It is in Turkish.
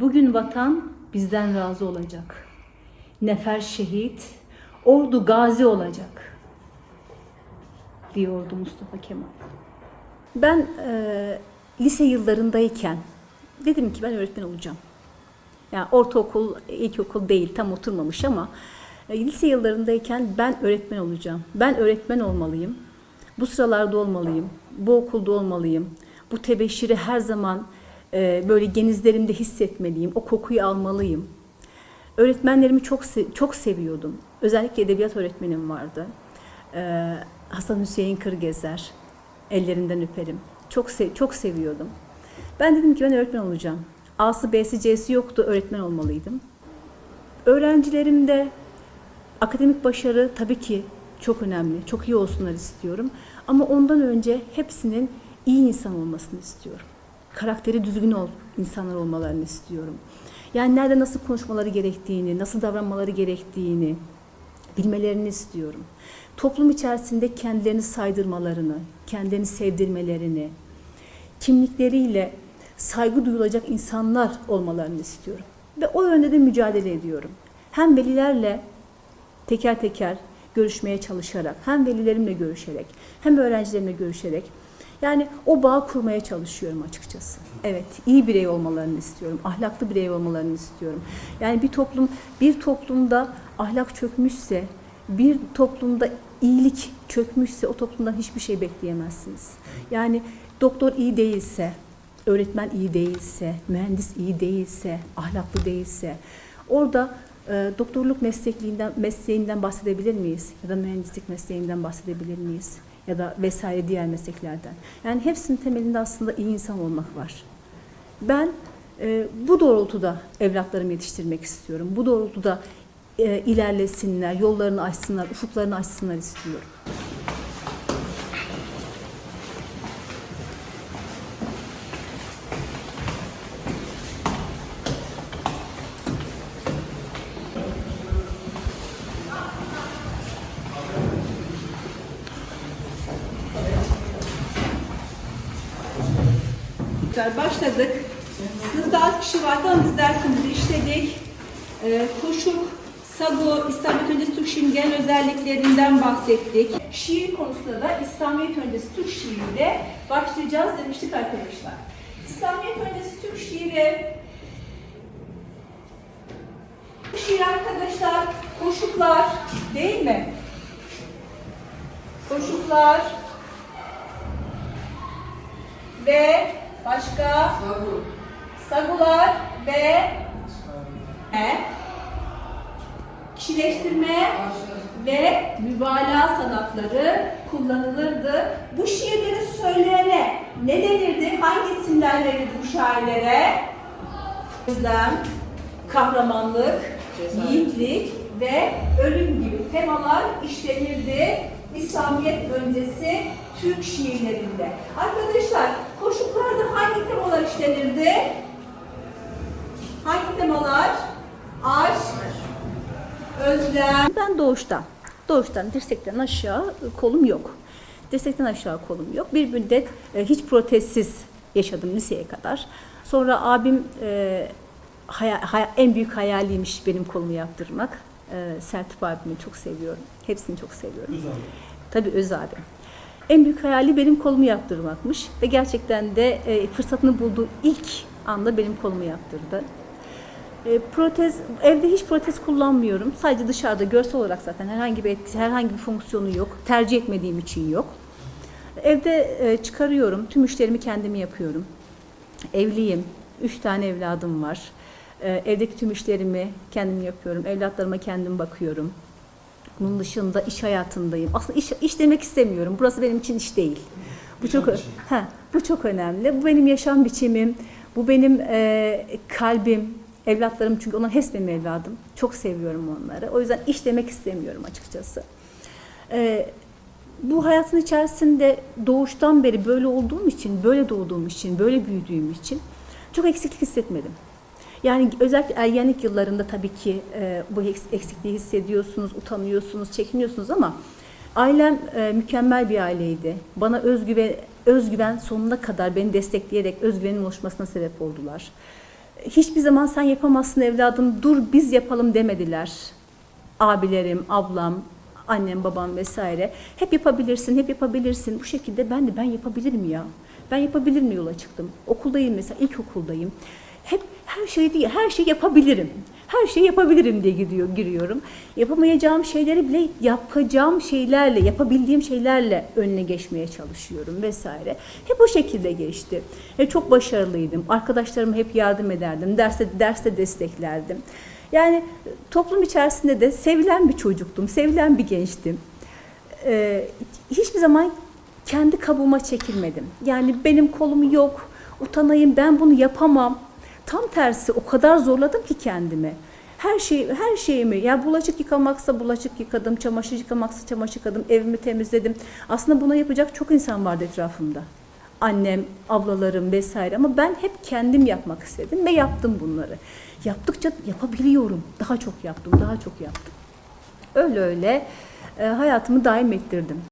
Bugün vatan bizden razı olacak. Nefer şehit, ordu gazi olacak. Diyordu Mustafa Kemal. Ben e, lise yıllarındayken dedim ki ben öğretmen olacağım. Yani ortaokul, ilkokul değil tam oturmamış ama e, lise yıllarındayken ben öğretmen olacağım. Ben öğretmen olmalıyım. Bu sıralarda olmalıyım. Bu okulda olmalıyım. Bu tebeşiri her zaman e, böyle genizlerimde hissetmeliyim. O kokuyu almalıyım. Öğretmenlerimi çok çok seviyordum. Özellikle edebiyat öğretmenim vardı. E, Hasan Hüseyin Kırgezer. Ellerinden öperim. Çok se- çok seviyordum. Ben dedim ki ben öğretmen olacağım. A'sı B'si C'si yoktu. Öğretmen olmalıydım. Öğrencilerimde akademik başarı tabii ki çok önemli. Çok iyi olsunlar istiyorum. Ama ondan önce hepsinin iyi insan olmasını istiyorum. Karakteri düzgün ol, insanlar olmalarını istiyorum. Yani nerede nasıl konuşmaları gerektiğini, nasıl davranmaları gerektiğini bilmelerini istiyorum. Toplum içerisinde kendilerini saydırmalarını, kendilerini sevdirmelerini, kimlikleriyle saygı duyulacak insanlar olmalarını istiyorum. Ve o yönde de mücadele ediyorum. Hem velilerle teker teker görüşmeye çalışarak, hem velilerimle görüşerek, hem öğrencilerimle görüşerek yani o bağ kurmaya çalışıyorum açıkçası. Evet, iyi birey olmalarını istiyorum, ahlaklı birey olmalarını istiyorum. Yani bir toplum, bir toplumda ahlak çökmüşse, bir toplumda iyilik çökmüşse o toplumdan hiçbir şey bekleyemezsiniz. Yani doktor iyi değilse, öğretmen iyi değilse, mühendis iyi değilse, ahlaklı değilse orada e, doktorluk meslekliğinden mesleğinden bahsedebilir miyiz? Ya da mühendislik mesleğinden bahsedebilir miyiz? Ya da vesaire diğer mesleklerden. Yani hepsinin temelinde aslında iyi insan olmak var. Ben e, bu doğrultuda evlatlarımı yetiştirmek istiyorum. Bu doğrultuda e, ilerlesinler, yollarını açsınlar, ufuklarını açsınlar istiyorum. Güzel, Başladık. Sınıfta az kişi vardı ama biz dersimizi işledik. Ee, Koşuk, Sago, İslamiyet öncesi Türk şiirinin genel özelliklerinden bahsettik. Şiir konusunda da İslamiyet öncesi Türk şiiriyle başlayacağız demiştik arkadaşlar. İslamiyet öncesi Türk şiiri şiir arkadaşlar koşuklar değil mi? Koşuklar ve başka sagular ve e, kişileştirme ve mübalağa sanatları kullanılırdı. Bu şiirleri söyleyene ne denirdi? Hangi isimler verildi bu şairlere? Özlem, kahramanlık, yiğitlik ve ölüm gibi temalar işlenirdi İslamiyet öncesi Türk şiirlerinde. Arkadaşlar koşuklarda hangi temalar işlenirdi? Hangi temalar? Aşk, özlem, Ben doğuştan, doğuştan dirsekten aşağı kolum yok. Dirsekten aşağı kolum yok. Bir müddet e, hiç protezsiz yaşadım liseye kadar. Sonra abim e, haya- haya- en büyük hayaliymiş benim kolumu yaptırmak. E, Sertip abimi çok seviyorum. Hepsini çok seviyorum. Tabii öz abim. En büyük hayali benim kolumu yaptırmakmış ve gerçekten de e, fırsatını bulduğu ilk anda benim kolumu yaptırdı. E, protez evde hiç protez kullanmıyorum. Sadece dışarıda görsel olarak zaten herhangi bir etkisi, herhangi bir fonksiyonu yok. Tercih etmediğim için yok. Evde e, çıkarıyorum. Tüm işlerimi kendim yapıyorum. Evliyim. Üç tane evladım var. E, evdeki tüm işlerimi kendim yapıyorum. Evlatlarıma kendim bakıyorum. Bunun dışında iş hayatındayım. Aslında iş, iş demek istemiyorum. Burası benim için iş değil. Bu çok ha, bu çok önemli. Bu benim yaşam biçimim. Bu benim e, kalbim. Evlatlarım çünkü onlar hepsi benim evladım. Çok seviyorum onları. O yüzden iş demek istemiyorum açıkçası. E, bu hayatın içerisinde doğuştan beri böyle olduğum için, böyle doğduğum için, böyle büyüdüğüm için çok eksiklik hissetmedim. Yani özellikle ergenlik yıllarında tabii ki e, bu eks- eksikliği hissediyorsunuz, utanıyorsunuz, çekiniyorsunuz ama ailem e, mükemmel bir aileydi. Bana özgüven, özgüven sonuna kadar beni destekleyerek özgüvenin oluşmasına sebep oldular. hiçbir zaman sen yapamazsın evladım dur biz yapalım demediler. Abilerim, ablam, annem, babam vesaire. Hep yapabilirsin, hep yapabilirsin. Bu şekilde ben de ben yapabilirim ya. Ben yapabilirim yola çıktım. Okuldayım mesela, ilkokuldayım. Hep her şeyi değil, her şeyi yapabilirim. Her şeyi yapabilirim diye gidiyor, giriyorum. Yapamayacağım şeyleri bile yapacağım şeylerle, yapabildiğim şeylerle önüne geçmeye çalışıyorum vesaire. Hep o şekilde geçti. Hep çok başarılıydım. Arkadaşlarıma hep yardım ederdim. Derste derste desteklerdim. Yani toplum içerisinde de sevilen bir çocuktum, sevilen bir gençtim. Ee, hiçbir zaman kendi kabuğuma çekilmedim. Yani benim kolum yok, utanayım, ben bunu yapamam. Tam tersi o kadar zorladım ki kendimi. Her şey her şeyimi ya bulaşık yıkamaksa bulaşık yıkadım, çamaşır yıkamaksa çamaşır yıkadım, evimi temizledim. Aslında buna yapacak çok insan vardı etrafımda. Annem, ablalarım vesaire ama ben hep kendim yapmak istedim ve yaptım bunları. Yaptıkça yapabiliyorum. Daha çok yaptım, daha çok yaptım. Öyle öyle e, hayatımı daim ettirdim.